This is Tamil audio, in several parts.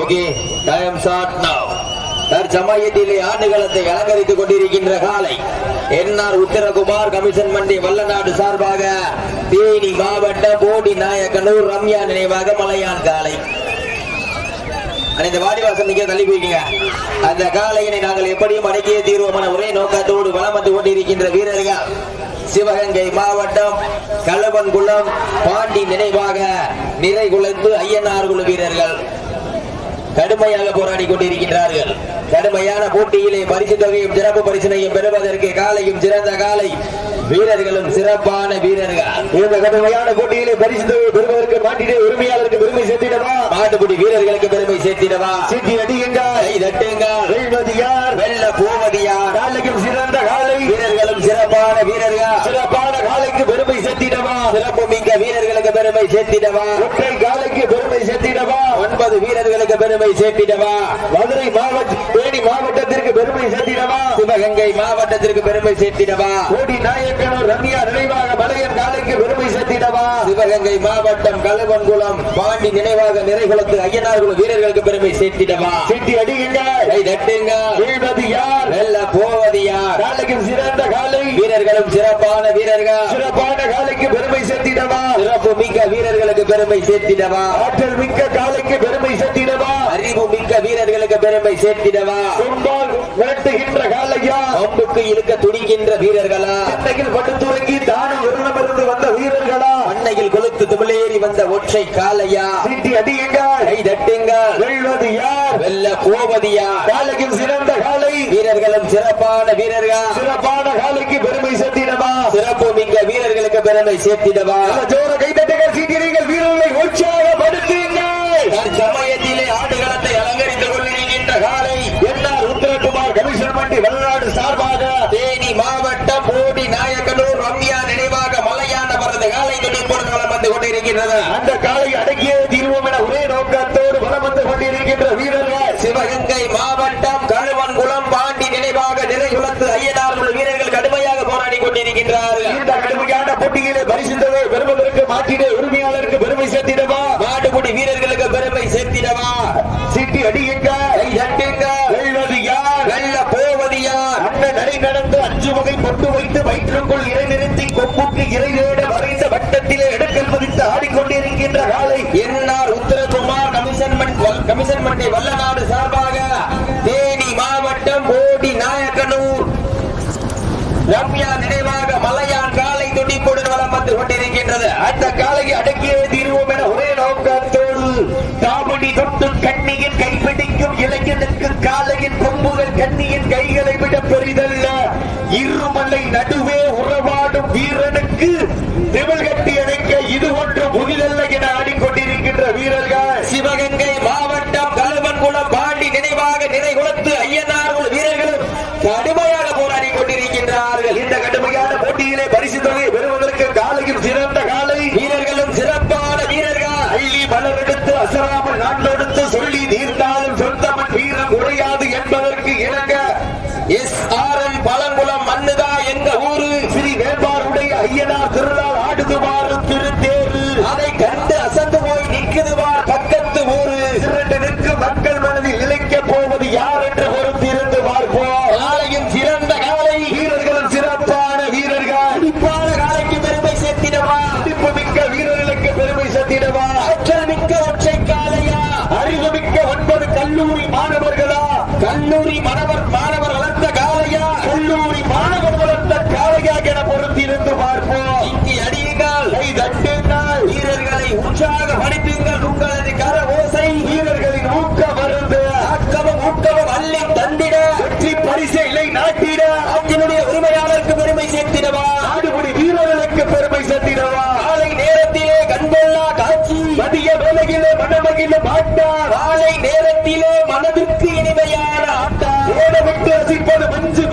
ஓகே டைம் ஷார்ட் நவ் தற்சமயத்திலே ஆண்டுகளத்தை அலங்கரித்துக் கொண்டிருக்கின்ற காலை என்ஆர் உத்தரகுமார் கமிஷன் மண்டி வல்லநாடு சார்பாக தேனி மாவட்டம் போடி நாயக்கனூர் ரம்யா நினைவாக மலையான் காலை. அந்த இந்த வாடிவாசல் நீங்க தள்ளி போயிட்டீங்க. அந்த காலையினை நாங்கள் எப்படியும் அடக்கிய தீர்வோம் என ஒரே நோக்கத்தோடு வலம் வந்து கொண்டிருக்கின்ற வீரர்கள். சிவகங்கை மாவட்டம் களவன்குளம் பாண்டி நினைவாக நிறை குலைந்து ஐயனார் குழு வீரர்கள். கடுமையாக போராடி கொண்டிருக்கின்றார்கள். கடுமையான போட்டியிலே பரிசு தொகையும் சிறப்பு பரிசினையும் பெறுவதற்கு காலையும் சிறந்த காலை வீரர்களும் சிறப்பான வீரர்கள். இந்த கடுமையான போட்டியிலே பரிசு தொகையை பெறுவதற்கு மாட்டிலே உரிமையாளருக்கு பெருமை சேர்த்திடவா? மாட்டுப்பிடி வீரர்களுக்கு பெருமை சேர்த்திடவா? சீட்டி அடியுங்கள். தட்டுங்கள். வெல்வது யார் வெல்ல போவது யார் காலைக்கும் சிறந்த காலை. வீரர்களும் சிறப்பான வீரர்கள். சிறப்பான சேர்த்திடவா சிறப்பு மிக்க வீரர்களுக்கு பெருமை சேர்த்திடவா? ஒற்றை காலைக்கு பெருமை சேர்த்திடவா? ஒன்பது வீரர்களுக்கு பெருமை சேர்த்திடவா? மதுரை மாவட்ட தேனி மாவட்டத்திற்கு பெருமை சேர்த்திடவா? சிவகங்கை மாவட்டத்திற்கு பெருமை சேர்த்திடவா? கோடி நாயக்கனூர் ரம்யா நினைவாக மலையன் காலைக்கு பெருமை சேர்த்திடவா? சிவகங்கை மாவட்டம் கலவன்குளம் பாண்டி நினைவாக நிறைகுளத்து ஐயனார்குளம் வீரர்களுக்கு பெருமை சேர்த்திடவா? சீட்டி அடியுங்கள் கை தட்டுங்க. வீழ்வது யார்? வெல்ல போவது யார்? காலைக்கு சிறந்த கால வீரர்களும் சிறப்பான வீரர்கள். சிறப்பான காலைக்கு பெருமை சேர்த்திடவா? சிறப்பு மிக்க வீரர்களுக்கு பெருமை சேர்த்திடவா? ஆற்றல் மிக்க காலைக்கு பெருமை சேர்த்திடவா? அறிவு மிக்க வீரர்களுக்கு பெருமை சேர்த்திடவா? கொம்பால் விரட்டுகின்ற காலையா? அம்புக்கு இழுக்க துடிக்கின்ற வீரர்களா? சென்னையில் படுத்துறங்கி தானும் விருந்தமிருந்து வந்த வீரர்களா? அன்னையில் கொளுத்து தமிழேறி வந்த ஒற்றை காலையா சீட்டி அடியுங்கள். கை தட்டுங்க வெல்வது யார்? வெல்ல போவது யார்? காலைக்கும் சிறந்த காலை வீரர்களும் சிறப்பான வீரர்கள்? சிறப்பான காலைக்கு பெருமை சேர்த்திடவா? சிறப்பு மிக்க வீரர்களுக்கு பெருமை சேர்த்திடவா? ஜோர கைதட்டுகள் சீட்டிகள் வீரர்களை உற்சாகப்படுத்துங்கள் தற்சமயத்திலே ஆடுகளத்தை அலங்கரித்துக் கொண்டிருக்கின்ற காலை என்ஆர் உத்தரகுமார் கமிஷன் மண்டி வெளிநாடு சார்பாக தேனி மாவட்டம் போடி நாயக்கனூர் ரம்யா நினைவாக மலையான பரத காலை துடிப்போடு வலம் வந்து கொண்டிருக்கின்றது அந்த காலை அடக்கிய தீர்வோம் என ஒரே நோக்கத்தோடு வலம் வந்து கொண்டிருக்கின்ற வீரர்கள். சிவகங்கை மாவட்டம் கழுவன்குளம் பாண்டி நினைவாக நிறைகுளத்து ஐயனார் உள்ள வீரர்கள் கடுமையாக போராடி கொண்டிருக்கின்றார்கள். இந்த கடுமையான போட்டியிலே பரிசுத்தவை பெறுவதற்கு மாற்றிட உரிமையாளருக்கு பெருமை சேர்த்திடவா? மாட்டுக்குடி வீரர்களுக்கு பெருமை சேர்த்திடவா? சீட்டி அடியுங்க. வெல்வது யார்? வெல்ல போவது யார்? அண்ணன் நடை நடந்து அஞ்சு வகை பொட்டு வைத்து வயிற்றுக்குள் இறை நிறுத்தி கொம்புக்கு இறை தேட கொண்டிருக்கின்ற ஆடிக்கொண்டிருக்கின்ற காலை என்ஆர் உத்தரகுமார் கமிஷன் மண்- கமிஷன் மண்டை வல்லநாடு சார்பாக தேனி மாவட்டம் போடி நாயக்கனூர். ரம்யா நினைவாக மலையான் காலை துடிப்புடன் வளம் வந்து கொண்டிருக்கின்றது. அந்த காலையை அடக்கியே தீர்வோம் என ஒரே நோக்கத்தோடு தாமடி தொட்டு கண்ணியின் கைப்பிடிக்கும் இளைஞனுக்கு காலையின் கொம்புகள் கண்ணியின் கைகளை விட பெரிதல்ல. இருமலை நடுவே உறவாடும் வீரனுக்கு மதிய வேலையிலே மனமகிழ மாட்டார் காலை நேரத்திலே மனதிற்கு இனிமையான ஆட்டம் ஓட விட்டு ரசிப்பது மஞ்சு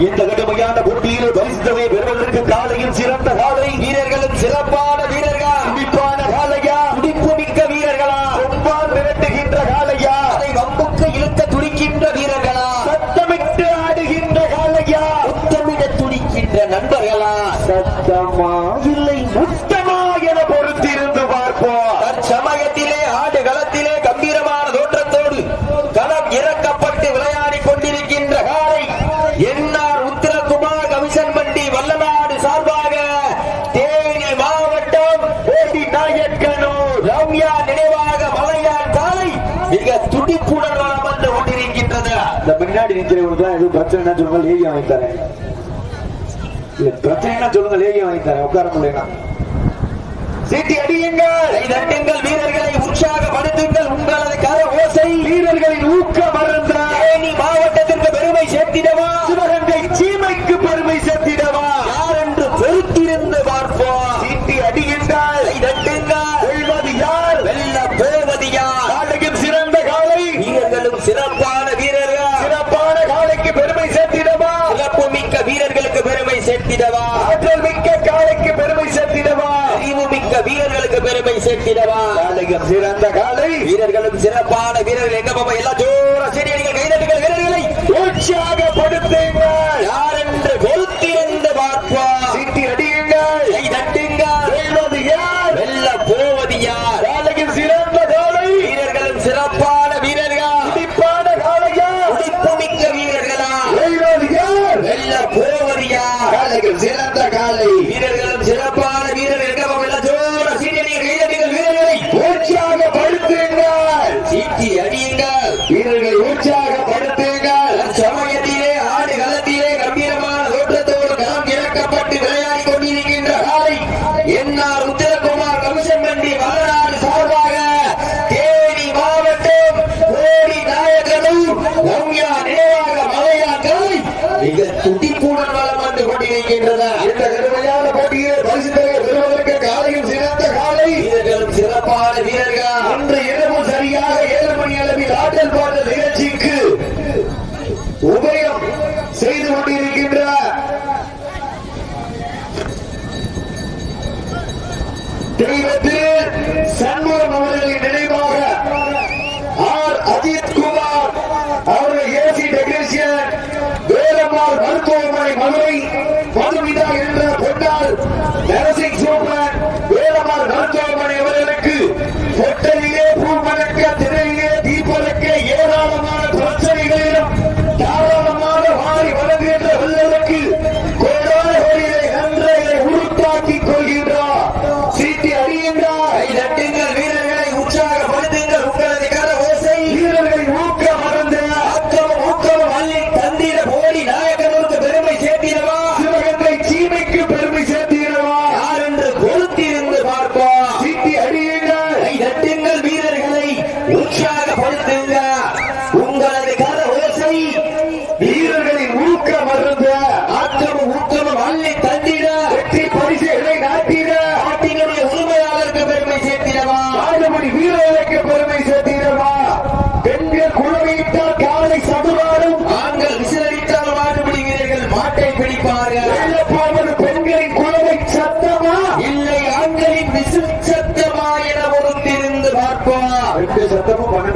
இந்த கடுமையான போட்டியில் பரிசுத்தவை பெறுவதற்கு காலையில் சிறந்த காலை. வீரர்களும் சிறப்பான வீரர்கள்? துடிப்பான காலையா? துடிப்பு மிக்க வீரர்களா? ரொம்பால் விரட்டுகின்ற காலையா? அதை வம்புக்கு இழுக்க துடிக்கின்ற வீரர்களா? சத்தமிட்டு ஆடுகின்ற காலையா? உத்தமிட துடிக்கின்ற நண்பர்களா? சத்தமா? இல்லை முத்த நிக்கிறவங்களுக்கு எதுவும் பிரச்சனை சொல்லுங்க லேகி வாங்கி பிரச்சனை சொல்லுங்க லேகி வாங்கி உட்கார முடியலாம் சீட்டி அடியுங்கள். தட்டுங்கள் வீரர்களை உற்சாகப்படுத்துங்கள். உங்களது கர ஓசை வீரர்களின் ஊக்க மருந்த கட்டிடவா காலையும் சிறந்த காலை. வீரர்களும் சிறப்பான வீரர்கள் எங்க பாப்பா எல்லாம் மிக துடிப்புடன் வளம் வந்து கொண்டிருக்கின்றனர்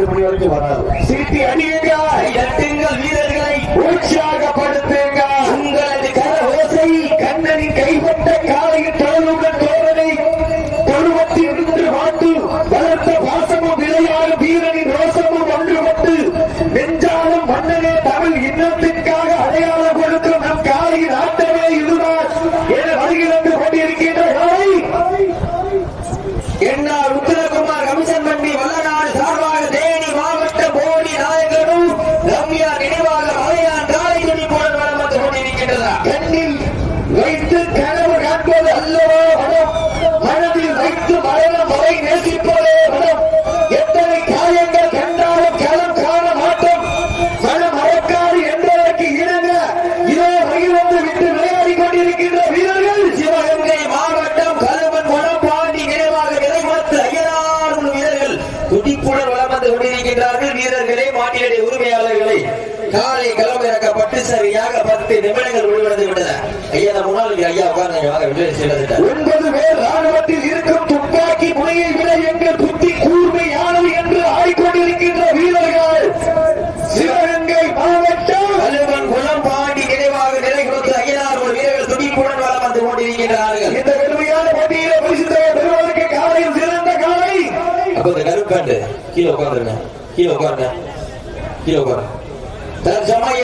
பன்னெண்டு மணி வரைக்கும் வராது. சிட்டி அணி வருகின்ற வீரர்கள் சிவகங்கை மாவட்டம் கருவன் குளம் பாண்டி நினைவாக நிறைவாத்து ஐயனார் வீரர்கள் துடிப்புடன் வளம் வந்து கொண்டிருக்கின்றார்கள். வீரர்களே மாநில உரிமையாளர்களை காலை களம் இறக்கப்பட்டு சரியாக பத்து நிமிடங்கள் முடிவடைந்து விட்டன. ஐயா முன்னாள் ஐயா உட்கார்ந்து ஒன்பது பேர் ராணுவ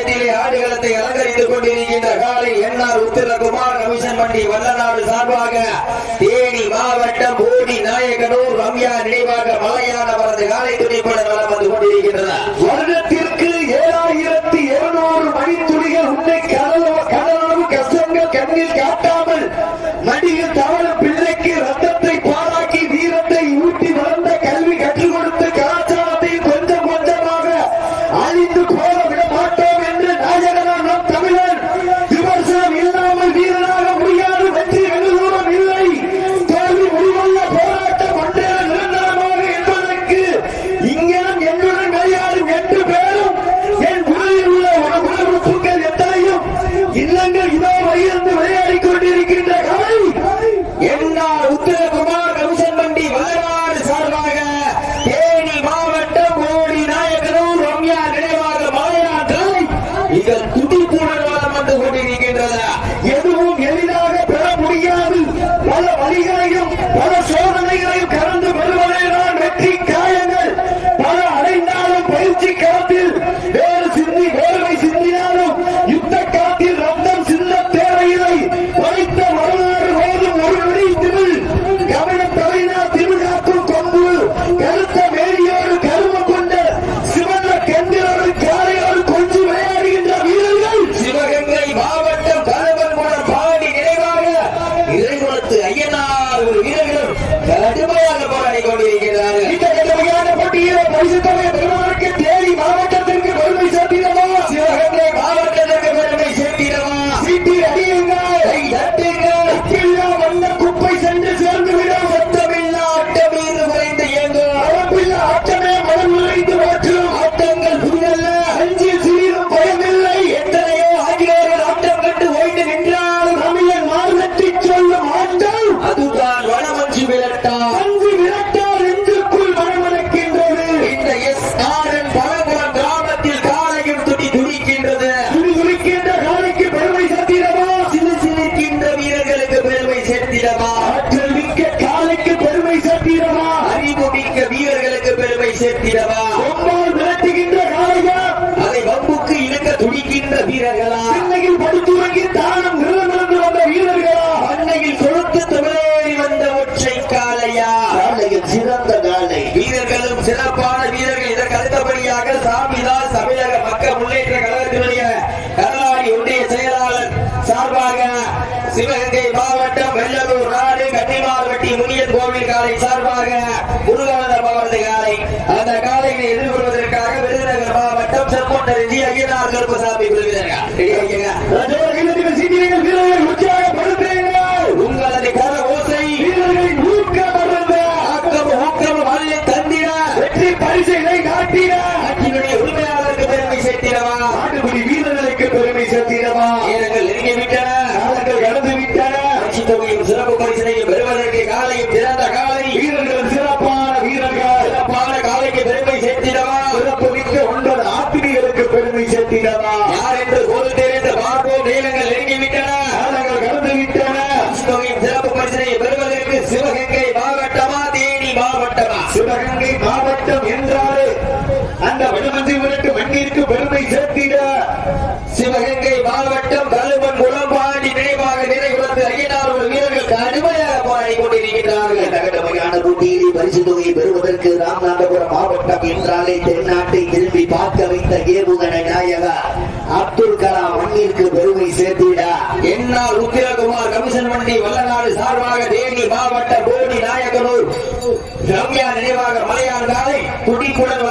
கீழே ஆடுகளத்தை அலங்கரித்துக் கொண்டிருக்கின்ற காலை என்ஆர் உத்திரகுமார் கமிஷன் பண்டி வல்லநாடு சார்பாக தேனி மாவட்டம் போடி நாயக்கனூர் ரம்யா நினைவாக மலையான வரது காலை துணிப்புடன் வளம் வந்து கொண்டிருக்கின்றன. வருடத்திற்கு நடிகர் தவறு படிக்கின்ற வீரர்களா? சென்னையில் படித்துறங்கி தானம் நிறமிருந்து வந்த வீரர்களா? சென்னையில் கொழுத்து தமிழேறி வந்த ஒற்றை காலையா காலையில் சிறந்த காலை வீரர்களும் சிறப்பான வீரர்கள். இதற்கு அடுத்தபடியாக சாமிதாஸ் தமிழக மக்க முன்னேற்ற கழகத்தினுடைய கல்லாடி ஒன்றிய செயலாளர் சார்பாக சிவகங்கை மாவட்ட dari dia kita harus bersama ibu lebih dari dia சிறப்பை சிறப்பிட சிவகங்கை மாவட்டம் கல்லுமண் முழம்பாடி நினைவாக நிறைவுறந்து ஐயனார் ஒரு வீரர்கள் போராடி கொண்டிருக்கிறார்கள் தகடமையான போட்டியிலே பரிசு தொகையை பெறுவதற்கு ராமநாதபுரம் மாவட்டம் என்றாலே தென்னாட்டை திரும்பி பார்க்க வைத்த ஏவுகணை நாயகா அப்துல் கலாம் மண்ணிற்கு பெருமை சேர்த்திட. என்னால் உத்திரகுமார் கமிஷன் மண்டி வல்லநாடு சார்பாக தேனி மாவட்ட போடி நாயகனூர் ரம்யா நினைவாக மலையாண்டாலை துடிப்புடன்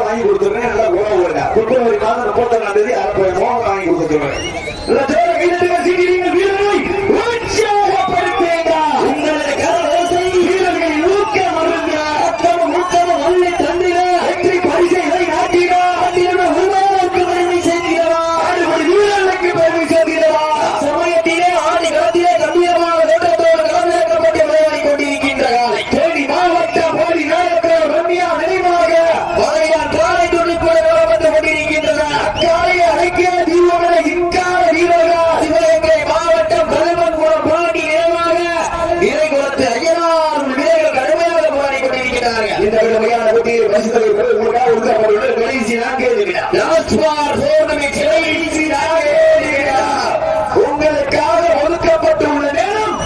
வாங்கி கொடுத்துருவேன் நல்லா உணவு கொடுங்க பிப்ரவரி மாதம் முப்பத்தொன்னாம் தேதி அரை போய் வாங்கி கொடுத்துருவேன் இந்த விதமையான போட்டியை பரிசுகளை உங்களுக்காக ஒதுக்கப்பட்டுள்ள கடைசி நான்கே நிமிடம் லாஸ்ட் பார் பௌர்ணமி கடைசி நான்கே நிமிடம் உங்களுக்காக ஒதுக்கப்பட்டுள்ள நேரம்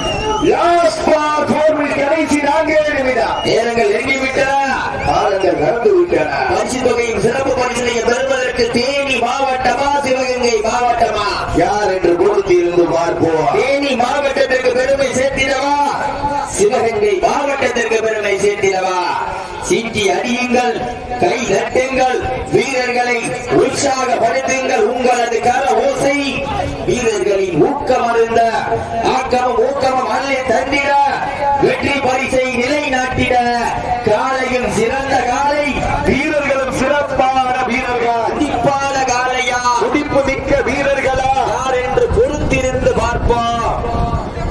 லாஸ்ட் பார் போர்வில் கடைசி நான்கே நிமிடம் நேரங்கள் நெருங்கிவிட்டன காலங்கள் நடந்து விட்டன பரிசு தொகையின் சிறப்பு பரிசினை பெறுவதற்கு தேனி மாவட்டமா சிவகங்கை மாவட்டமா? யார் என்று பொறுத்திருந்து பார்ப்போம். தேனி மாவட்டத்திற்கு பெருமை சேர்த்திடவா? சிவகங்கை மாவட்டத்திற்கு பெருமை சேர்த்திடவா? சீட்டி அடியுங்கள் கை தட்டுங்கள் வீரர்களை உற்சாகப்படுத்துங்கள். உங்களது கர ஓசை வீரர்களின் ஊக்கம் அருந்த ஆக்கமும் ஊக்கமும் அள்ளி தந்திட வெற்றி பரிசை நிலைநாட்டிட காலையும் சிறந்த காலை வீரர்களும் சிறப்பான வீரர்கள் துடிப்பான காலையா துடிப்பு மிக்க வீரர்களா? யார் என்று பொறுத்திருந்து பார்ப்போம்.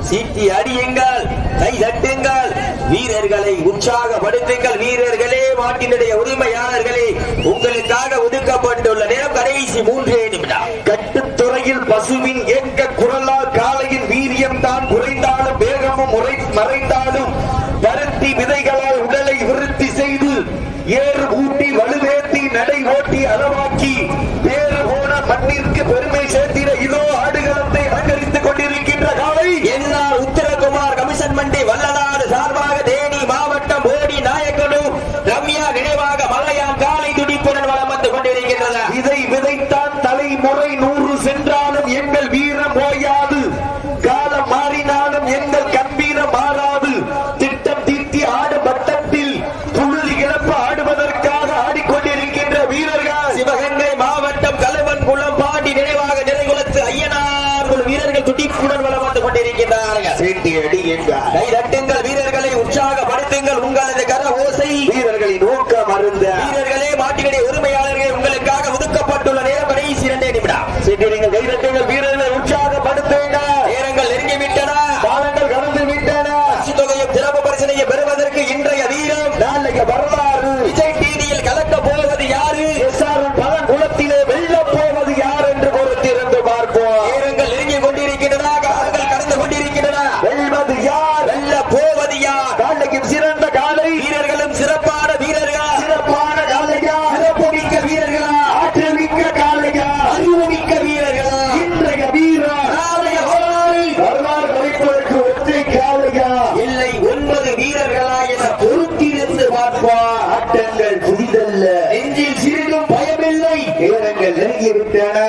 சீட்டி அடியுங்கள் கை தட்டுங்கள் வீரர்களை உற்சாகப்படுத்துங்கள். வீரர்களே மாட்டினுடைய உரிமையாளர்களே உங்களுக்காக ஒதுக்கப்பட்டுள்ள நேரம் கடைசி மூன்றே நிமிடம். கட்டுத்துறையில் பசுவின் ஏக்க குரலால் காலையின் வீரியம் தான் குறைந்தாலும் வேகமும் மறைந்தாலும் கொண்டிருக்கின்றார்கள் சீட்டி அடி என்கிறார் கை தட்டுங்கள் வீரர்களை உற்சாகப்படுத்துங்கள் உங்களது கர ஓசை. வீரர்களின் ஊக்கம் அருந்த வீரர்களே மாட்டினுடைய உரிமையாளர்கள் உங்களுக்காக ஒதுக்கப்பட்டுள்ள நேரம் கடைசி இரண்டே நிமிடம் சீட்டி நீங்கள் கைதட்டுங்கள் வீரர்களை உற்சாகப்படுத்துங்க நேரங்கள் நெருங்கிவிட்டன காலங்கள் கடந்து விட்டன பரிசு தொகையும் சிறப்பு பரிசனையும் பெறுவதற்கு இன்றைய வீரம் நாளைக்கு வரலாறு விஜய் டிவியில் கலக்க போவது யாரு எஸ்ஆர் பழங்குளத்திலே வெல்லப் போவது யார் என்று பொறுத்திருந்து பார்ப்போம் நேரங்கள் நெருங்கி கொண்டிருக்கின்றன காலங்கள் கடந்து கொண்டிருக்கின்றன வெல்வது யார் வெல்ல காலைக்கும் சிறந்த காலை. வீரர்களும் சிறப்பான வீரர்களா? சிறப்பான காலையா? சிறப்பு மிக்க வீரர்களா? ஆற்றல் மிக்க காலையா? அறிவு மிக்க வீரர்களா? இன்றைய வீரா நாளைய வரலாறு. வரலாறு படிப்பதற்கு ஒற்றை காலையா? இல்லை ஒன்பது வீரர்களா என பொறுத்திருந்து பார்ப்போம் ஆட்டங்கள் புதிதல்ல நெஞ்சில் சிறிதும் பயமில்லை. நேரங்கள் நெருங்கிவிட்டன.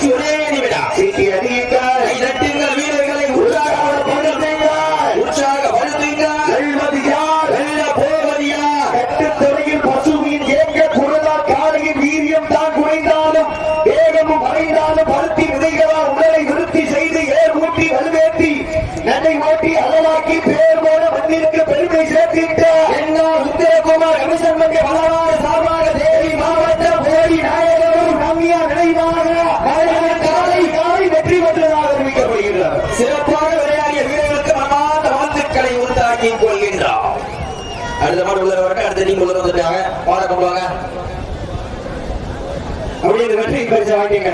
கடைசி ஒரே அடுத்த மாடு உள்ள வரட்டும் அடுத்த நீங்க உள்ள வந்துட்டாங்க பாட கொண்டு வாங்க. அப்படி இந்த வெற்றி பரிசு வாங்கிங்க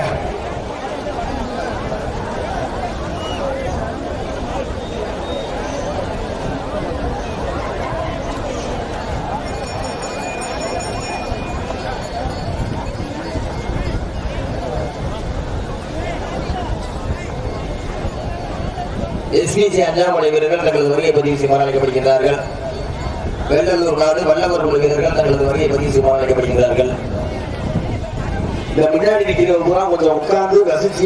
எஸ்பிஜி அண்ணாமலை வீரர்கள் தங்களது வருகை பதிவு செய்ய அழைக்கப்படுகின்றார்கள் வெள்ளலூர் நாடு வல்லவர் குழு வீரர்கள் தங்களது வருகை பதிவு செய்ய அழைக்கப்படுகின்றார்கள் இந்த முன்னாடி நிற்கிறவங்க கொஞ்சம் உட்கார்ந்து ரசிச்சு